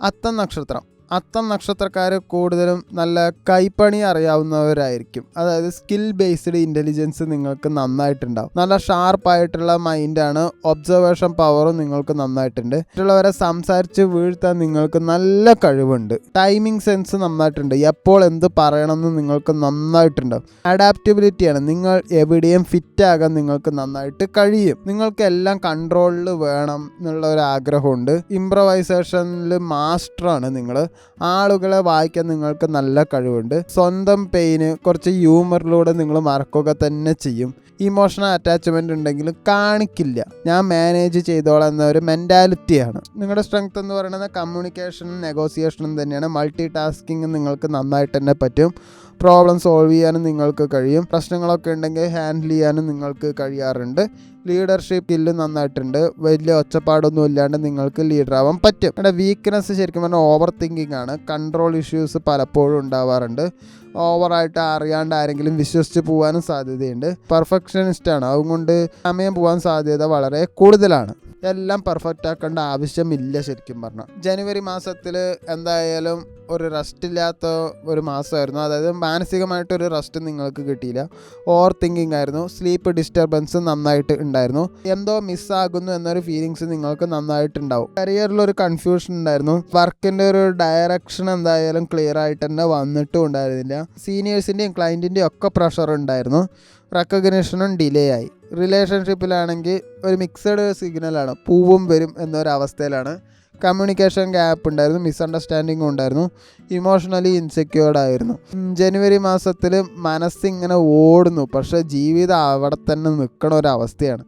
അത്തം നക്ഷത്രം. അത്തം നക്ഷത്രക്കാർ കൂടുതലും നല്ല കൈപ്പണി അറിയാവുന്നവരായിരിക്കും. അതായത് സ്കിൽ ബേസ്ഡ് ഇന്റലിജൻസ് നിങ്ങൾക്ക് നന്നായിട്ടുണ്ടാവും. നല്ല ഷാർപ്പായിട്ടുള്ള മൈൻഡാണ് ഒബ്സർവേഷൻ പവറും നിങ്ങൾക്ക് നന്നായിട്ടുണ്ട്. മറ്റുള്ളവരെ സംസാരിച്ച് വീഴ്ത്താൻ നിങ്ങൾക്ക് നല്ല കഴിവുണ്ട്. ടൈമിംഗ് സെൻസ് നന്നായിട്ടുണ്ട്. എപ്പോൾ എന്ത് പറയണമെന്ന് നിങ്ങൾക്ക് നന്നായിട്ടുണ്ടാവും. അഡാപ്റ്റബിലിറ്റിയാണ് നിങ്ങൾ എവിടെയും ഫിറ്റാകാൻ നിങ്ങൾക്ക് നന്നായിട്ട് കഴിയും. നിങ്ങൾക്ക് എല്ലാം കൺട്രോളിൽ വേണം എന്നുള്ള ഒരു ആഗ്രഹമുണ്ട്. ഇംപ്രവൈസേഷനിൽ മാസ്റ്ററാണ് നിങ്ങൾ ആളുകളെ വായിക്കാൻ നിങ്ങൾക്ക് നല്ല കഴിവുണ്ട്. സ്വന്തം പെയിന് കുറച്ച് ഹ്യൂമറിലൂടെ നിങ്ങൾ മറക്കുക തന്നെ ചെയ്യും. ഇമോഷണൽ അറ്റാച്ച്മെന്റ് ഉണ്ടെങ്കിലും കാണിക്കില്ല. ഞാൻ മാനേജ് ചെയ്തോളാം എന്ന ഒരു മെന്റാലിറ്റിയാണ് നിങ്ങളുടെ സ്ട്രെങ്ത് എന്ന് പറയുന്നത് കമ്മ്യൂണിക്കേഷനും നെഗോസിയേഷനും തന്നെയാണ്. മൾട്ടി ടാസ്കിങ് നിങ്ങൾക്ക് നന്നായിട്ട് തന്നെ പറ്റും. പ്രോബ്ലം സോൾവ് ചെയ്യാനും നിങ്ങൾക്ക് കഴിയും. പ്രശ്നങ്ങളൊക്കെ ഉണ്ടെങ്കിൽ ഹാൻഡിൽ ചെയ്യാനും നിങ്ങൾക്ക് കഴിയാറുണ്ട്. ലീഡർഷിപ്പ് സ്കില്ല് നന്നായിട്ടുണ്ട്. വലിയ ഒച്ചപ്പാടൊന്നും ഇല്ലാണ്ട് നിങ്ങൾക്ക് ലീഡർ ആവാൻ പറ്റും. അവിടെ വീക്ക്നെസ് ശരിക്കും പറഞ്ഞാൽ ഓവർ തിങ്കിങ് ആണ്. കൺട്രോൾ ഇഷ്യൂസ് പലപ്പോഴും ഉണ്ടാവാറുണ്ട്. ഓവറായിട്ട് അറിയാണ്ട് ആരെങ്കിലും വിശ്വസിച്ച് പോകാനും സാധ്യതയുണ്ട്. പെർഫെക്ഷനിസ്റ്റ് ആണ്. അതുകൊണ്ട് സമയം പോകാൻ സാധ്യത വളരെ കൂടുതലാണ്. എല്ലാം പെർഫെക്റ്റ് ആക്കേണ്ട ആവശ്യമില്ല ശരിക്കും പറഞ്ഞാൽ. ജനുവരി മാസത്തിൽ എന്തായാലും ഒരു റെസ്റ്റ് ഇല്ലാത്ത ഒരു മാസമായിരുന്നു. അതായത് മാനസികമായിട്ടൊരു റെസ്റ്റ് നിങ്ങൾക്ക് കിട്ടിയില്ല. ഓവർ തിങ്കിങ് ആയിരുന്നു. സ്ലീപ്പ് ഡിസ്റ്റർബൻസ് നന്നായിട്ട് ഉണ്ടായിരുന്നു. എന്തോ മിസ്സാകുന്നു എന്നൊരു ഫീലിങ്സ് നിങ്ങൾക്ക് നന്നായിട്ടുണ്ടാവും. കരിയറിലൊരു കൺഫ്യൂഷൻ ഉണ്ടായിരുന്നു. വർക്കിന്റെ ഒരു ഡയറക്ഷൻ എന്തായാലും ക്ലിയർ ആയിട്ട് തന്നെ വന്നിട്ടും ഉണ്ടായിരുന്നില്ല. സീനിയേഴ്സിന്റെയും ക്ലയന്റിന്റെയും ഒക്കെ പ്രഷർ ഉണ്ടായിരുന്നു. റെക്കഗ്നേഷനും ഡിലേ ആയി. റിലേഷൻഷിപ്പിലാണെങ്കിൽ ഒരു മിക്സഡ് സിഗ്നലാണ് പൂവും വരും എന്നൊരവസ്ഥയിലാണ്. കമ്മ്യൂണിക്കേഷൻ ഗ്യാപ്പ് ഉണ്ടായിരുന്നു മിസ്അണ്ടർസ്റ്റാൻഡിങ്ങും ഉണ്ടായിരുന്നു ഇമോഷണലി ഇൻസെക്യൂർഡ് ആയിരുന്നു. ജനുവരി മാസത്തിൽ മനസ്സിങ്ങനെ ഓടുന്നു പക്ഷേ ജീവിതം അവിടെ തന്നെ നിൽക്കണ ഒരവസ്ഥയാണ്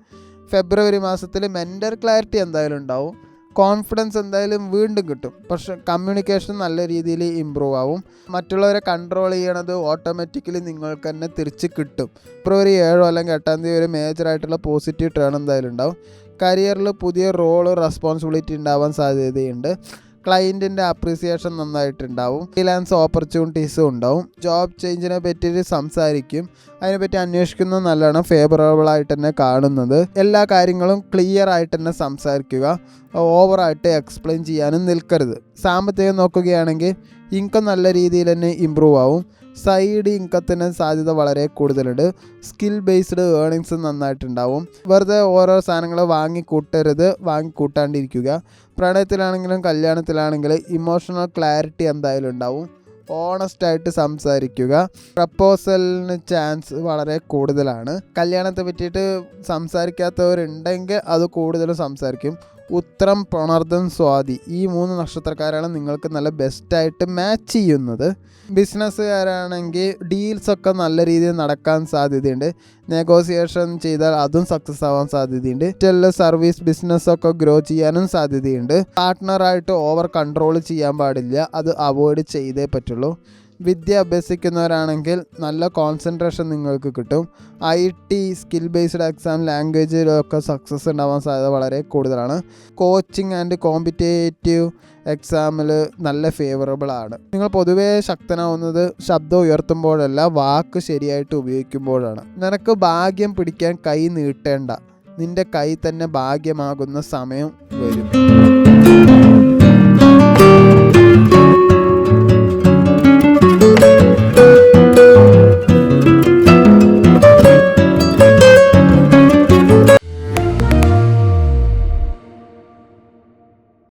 ഫെബ്രുവരി മാസത്തിൽ മെന്റൽ ക്ലാരിറ്റി എന്തായാലും ഉണ്ടാവും കോൺഫിഡൻസ് എന്തായാലും വീണ്ടും കിട്ടും പക്ഷെ കമ്മ്യൂണിക്കേഷൻ നല്ല രീതിയിൽ ഇമ്പ്രൂവ് ആവും. മറ്റുള്ളവരെ കൺട്രോൾ ചെയ്യണത് ഓട്ടോമാറ്റിക്കലി നിങ്ങൾക്ക് തന്നെ തിരിച്ച് കിട്ടും. ഫെബ്രുവരി ഏഴോ അല്ലെങ്കിൽ എട്ടാം തീയതി ഒരു മേജറായിട്ടുള്ള പോസിറ്റീവ് ടേൺ എന്തായാലും ഉണ്ടാവും. കരിയറിൽ പുതിയ റോൾ റെസ്പോൺസിബിലിറ്റി ഉണ്ടാവാൻ സാധ്യതയുണ്ട്. ക്ലയന്റിന്റെ അപ്രീസിയേഷൻ നന്നായിട്ടുണ്ടാവും. ഫ്രീലാൻസ് ഓപ്പർച്യൂണിറ്റീസും ഉണ്ടാവും. ജോബ് ചേഞ്ചിനെ പറ്റി സംസാരിക്കും. അതിനെപ്പറ്റി അന്വേഷിക്കുന്നത് നല്ലതാണ്. ഫേവറബിൾ ആയിട്ട് തന്നെ കാണുന്നത്. എല്ലാ കാര്യങ്ങളും ക്ലിയർ ആയിട്ട് തന്നെ സംസാരിക്കുക. ഓവറായിട്ട് എക്സ്പ്ലെയിൻ ചെയ്യാനും നിൽക്കരുത്. സാമ്പത്തികം നോക്കുകയാണെങ്കിൽ ഇൻകം നല്ല രീതിയിൽ തന്നെ ഇമ്പ്രൂവ് ആവും. സൈഡ് ഇൻകത്തിന് സാധ്യത വളരെ കൂടുതലുണ്ട്. സ്കിൽ ബേസ്ഡ് ഏർണിങ്സ് നന്നായിട്ടുണ്ടാവും. വെറുതെ ഓരോ സാധനങ്ങൾ വാങ്ങിക്കൂട്ടരുത്. വാങ്ങിക്കൂട്ടാണ്ടിരിക്കുക. പ്രണയത്തിലാണെങ്കിലും കല്യാണത്തിലാണെങ്കിലും ഇമോഷണൽ ക്ലാരിറ്റി എന്തായാലും ഉണ്ടാവും. ഓണസ്റ്റ് ആയിട്ട് സംസാരിക്കുക. പ്രപ്പോസലിന് ചാൻസ് വളരെ കൂടുതലാണ്. കല്യാണത്തെ പറ്റിയിട്ട് സംസാരിക്കാത്തവരുണ്ടെങ്കിൽ അത് കൂടുതലും സംസാരിക്കും. ഉത്രം പുണർദം സ്വാതി. ഈ മൂന്ന് നക്ഷത്രക്കാരാണ് നിങ്ങൾക്ക് നല്ല ബെസ്റ്റായിട്ട് മാച്ച് ചെയ്യുന്നത്. ബിസിനസ്സുകാരാണെങ്കിൽ ഡീൽസൊക്കെ നല്ല രീതിയിൽ നടക്കാൻ സാധ്യതയുണ്ട്. നെഗോസിയേഷൻ ചെയ്താൽ അതും സക്സസ് ആവാൻ സാധ്യതയുണ്ട്. ടെൽ സർവീസ് ബിസിനസ്സൊക്കെ ഗ്രോ ചെയ്യാനും സാധ്യതയുണ്ട്. പാർട്ട്ണറായിട്ട് ഓവർ കൺട്രോൾ ചെയ്യാൻ പാടില്ല. അത് അവോയ്ഡ് ചെയ്തേ പറ്റുള്ളൂ. വിദ്യ അഭ്യസിക്കുന്നവരാണെങ്കിൽ നല്ല കോൺസെൻട്രേഷൻ നിങ്ങൾക്ക് കിട്ടും. I T skill based exam ലാംഗ്വേജിലൊക്കെ success ഉണ്ടാവാൻ സാധ്യത വളരെ കൂടുതലാണ്. കോച്ചിങ് ആൻഡ് കോമ്പറ്റേറ്റീവ് എക്സാമിൽ നല്ല ഫേവറബിൾ ആണ്. നിങ്ങൾ പൊതുവേ ശക്തനാവുന്നത് ശബ്ദം ഉയർത്തുമ്പോഴല്ല വാക്ക് ശരിയായിട്ട് ഉപയോഗിക്കുമ്പോഴാണ്. നിനക്ക് ഭാഗ്യം പിടിക്കാൻ കൈ നീട്ടേണ്ട. നിന്റെ കൈ തന്നെ ഭാഗ്യമാകുന്ന സമയം വരും.